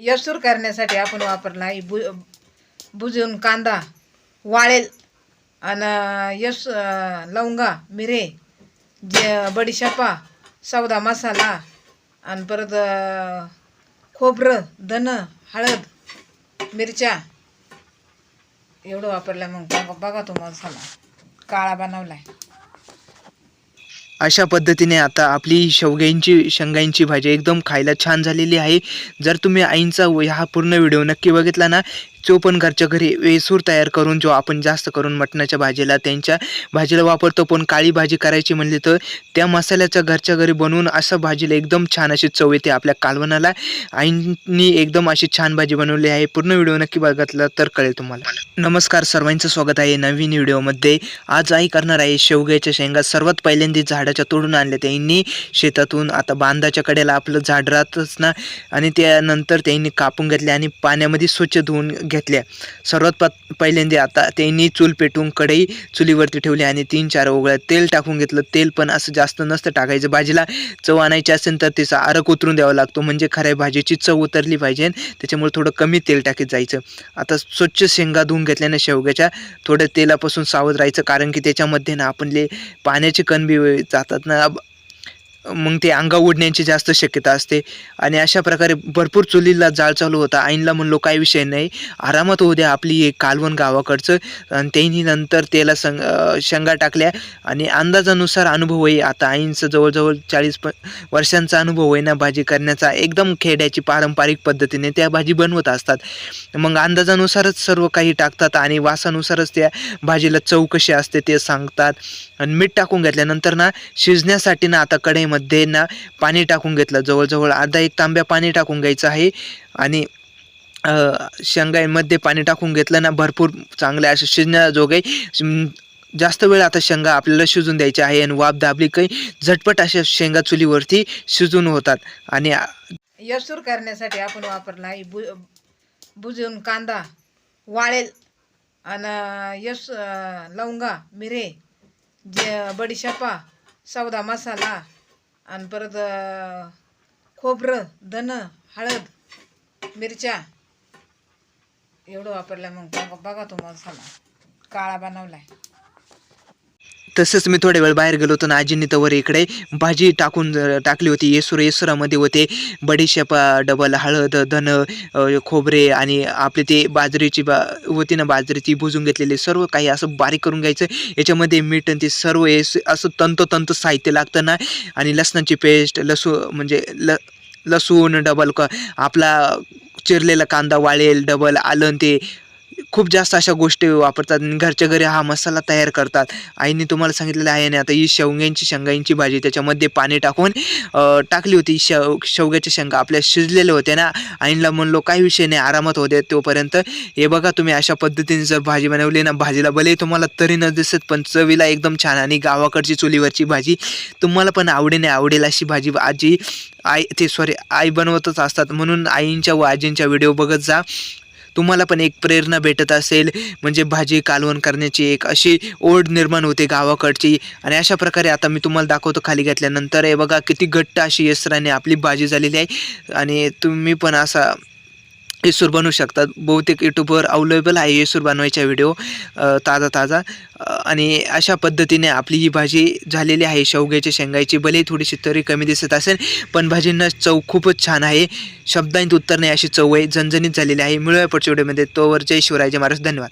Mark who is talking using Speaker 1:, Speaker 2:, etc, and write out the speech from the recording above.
Speaker 1: यसूर करण्यासाठी आपण वापरला आहे. भु भुजून कांदा वाळेल आणि यस लवंगा मिरे जे बडीशपा सौदा मसाला आणि परत खोबरं धन हळद मिरच्या एवढं वापरलं मग. बघा बघा तो मसाला काळा बनवला आहे
Speaker 2: अशा पद्धतीने आता आपली शेवग्यांची शेंगांची भाजी एकदम खायला छान झालेली आहे. जर तुम्ही आईंचा हा पूर्ण व्हिडिओ नक्की बघितला ना पण घरच्या घरी वेसूर तयार करून जो आपण जास्त करून मटणाच्या भाजीला त्यांच्या भाजीला वापरतो पण काळी भाजी करायची म्हणली तर त्या मसाल्याच्या घरच्या घरी बनवून असं भाजीला एकदम छान अशी चव येते आपल्या कालवणाला आईंनी एकदम अशी छान भाजी बनवली आहे. पूर्ण व्हिडिओ नक्की बघितला तर कळेल तुम्हाला. नमस्कार सर्वांचं स्वागत आहे नवीन व्हिडिओमध्ये. आज आई करणार आहे शेवग्याच्या शेंगा. सर्वात पहिल्यांदा झाडाच्या तोडून आणल्या त्यांनी. शेतातून आता बांधाच्या कडेला आपलं झाड राहतच ना. आणि त्यानंतर त्यांनी कापून घेतले आणि पाण्यामध्ये स्वच्छ धुवून घेतल्या. सर्वात प पहिल्यांदा आता त्यांनी चूल पेटवून कढई चुलीवरती ठेवली आणि तीन चार ओघळ्या तेल टाकून घेतलं. तेल पण असं जास्त नसतं टाकायचं. भाजीला चव आणायची असेल तर तिचा आरक उतरून द्यावा लागतो. म्हणजे खऱ्या भाजीची चव उतरली पाहिजे त्याच्यामुळे थोडं कमी तेल टाकीत जायचं. आता स्वच्छ शेंगा धुवून घेतल्याने शेवग्याच्या थोड्या तेलापासून सावध राहायचं. कारण की त्याच्यामध्ये ना आपले पाण्याचे कण बी जातात ना. मग ते अंगा उडण्याची जास्त शक्यता असते. आणि अशा प्रकारे भरपूर चुलीला जाळ चालू होता. आईनला म्हणलो काही विषय नाही. आरामात होऊ द्या आपली एक कालवण गावाकडचं. आणि त्यांनी नंतर त्याला संग शेंगा टाकल्या. आणि अंदाजानुसार अनुभव आहे. आता आईंचं जवळजवळ चाळीस प वर्षांचा अनुभव आहे ना भाजी करण्याचा. एकदम खेड्याची पारंपरिक पद्धतीने त्या भाजी बनवत असतात. मग अंदाजानुसारच सर्व काही टाकतात आणि वासानुसारच त्या भाजीला चव कशी असते ते सांगतात. आणि मीठ टाकून घेतल्यानंतर ना शिजण्यासाठी ना आता कढईमध्ये ना पाणी टाकून घेतलं. जवळजवळ अर्धा एक तांब्या पाणी टाकून घ्यायचं आहे. आणि अ, शेंगामध्ये पाणी टाकून घेतलं ना भरपूर चांगल्या अशा शिजण्याजोगे जास्त वेळ आता शेंगा आपल्याला शिजून द्यायच्या आहे आणि वाप दाबली काही झटपट अशा शेंगा चुलीवरती शिजून होतात. आणि
Speaker 1: यसूर करण्यासाठी आपण वापरला आहे भु भुजून कांदा वाळेल आणि यस लवंगा मिरे जे बडीशेपा सौदा मसाला आणि परत खोबरं धनं हळद मिरच्या एवढं वापरलं मग. बघा बघा तो काळा काळा आहे
Speaker 2: तसंच मी थोड्या वेळ बाहेर गेलो होतो ना आजींनी तवर इकडे भाजी टाकून टाकली होती. येसुर येसुरामध्ये होते. बडीशेपा डबल हळद धन खोबरे आणि आपले ते बाजरीची बा होती ना बाजरी ती भुजून घेतलेली सर्व काही असं बारीक करून घ्यायचं. याच्यामध्ये मीठ आणि ते सर्व हे असं तंतोतंत साहित्य लागतं ना. आणि लसणाची पेस्ट लसू म्हणजे ल लसूण डबल क आपला चिरलेला कांदा वाळेल डबल आलं ते खूप जास्त अशा गोष्टी वापरतात आणि घरच्या घरी हा मसाला तयार करतात. आईने तुम्हाला सांगितलेलं आहे ना आता ही शेवग्यांची शेंगांची भाजी त्याच्यामध्ये पाणी टाकून टाकली होती. शेव शेवग्याच्या शेंगा आपल्या शिजलेल्या होत्या ना. आईला म्हणलो काही विषय नाही आरामात होते तोपर्यंत. हे बघा तुम्ही अशा पद्धतीने जर भाजी बनवली ना भाजीला भले तुम्हाला तरी न दिसत पण चवीला एकदम छान आणि गावाकडची चुलीवरची भाजी. तुम्हाला पण आवडीने आवडेल अशी भाजी. आजी आई ते सॉरी आई बनवतच असतात. म्हणून आईंच्या व आजींच्या व्हिडिओ बघत जा. तुम्हाला पण एक प्रेरणा भेटत असेल. म्हणजे भाजी कालवण करण्याची एक अशी ओढ निर्माण होते गावाकडची. आणि अशा प्रकारे आता मी तुम्हाला दाखवतो खाली घेतल्यानंतर. हे बघा किती घट्ट अशी यसराने आपली भाजी झालेली आहे. आणि तुम्ही पण असा येसूर बनवू शकतात. बहुतेक यूट्यूबवर अवेलेबल आहे येसूर बनवायचा व्हिडिओ ताजा ताजा. आणि अशा पद्धतीने आपली ही भाजी झालेली आहे. शेवग्याची शेंगायची भले थोडीशी तरी कमी दिसत असेल पण भाजींना चव खूपच छान आहे. शब्दांत उत्तर नाही अशी चव आहे. झणझणीत झालेली आहे. मिळूया पुढच्या व्हिडिओमध्ये तोवर जय शिवराय जय महाराज. धन्यवाद.